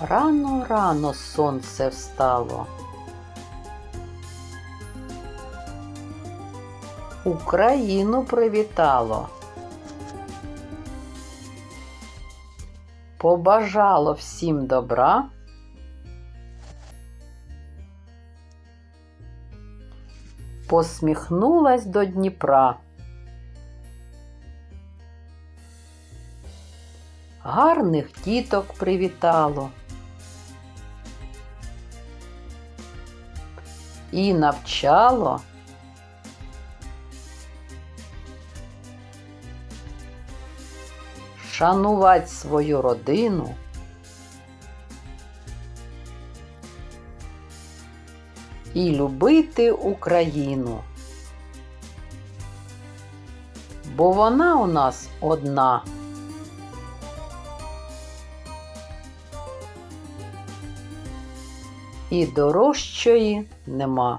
Рано рано сонце встало. Україну привітало. Побажало всім добра. Посміхнулась до Дніпра. Гарних діток привітало. І навчало. Шанувати свою родину. І любити Україну. Бо вона у нас одна. І дорожчої нема.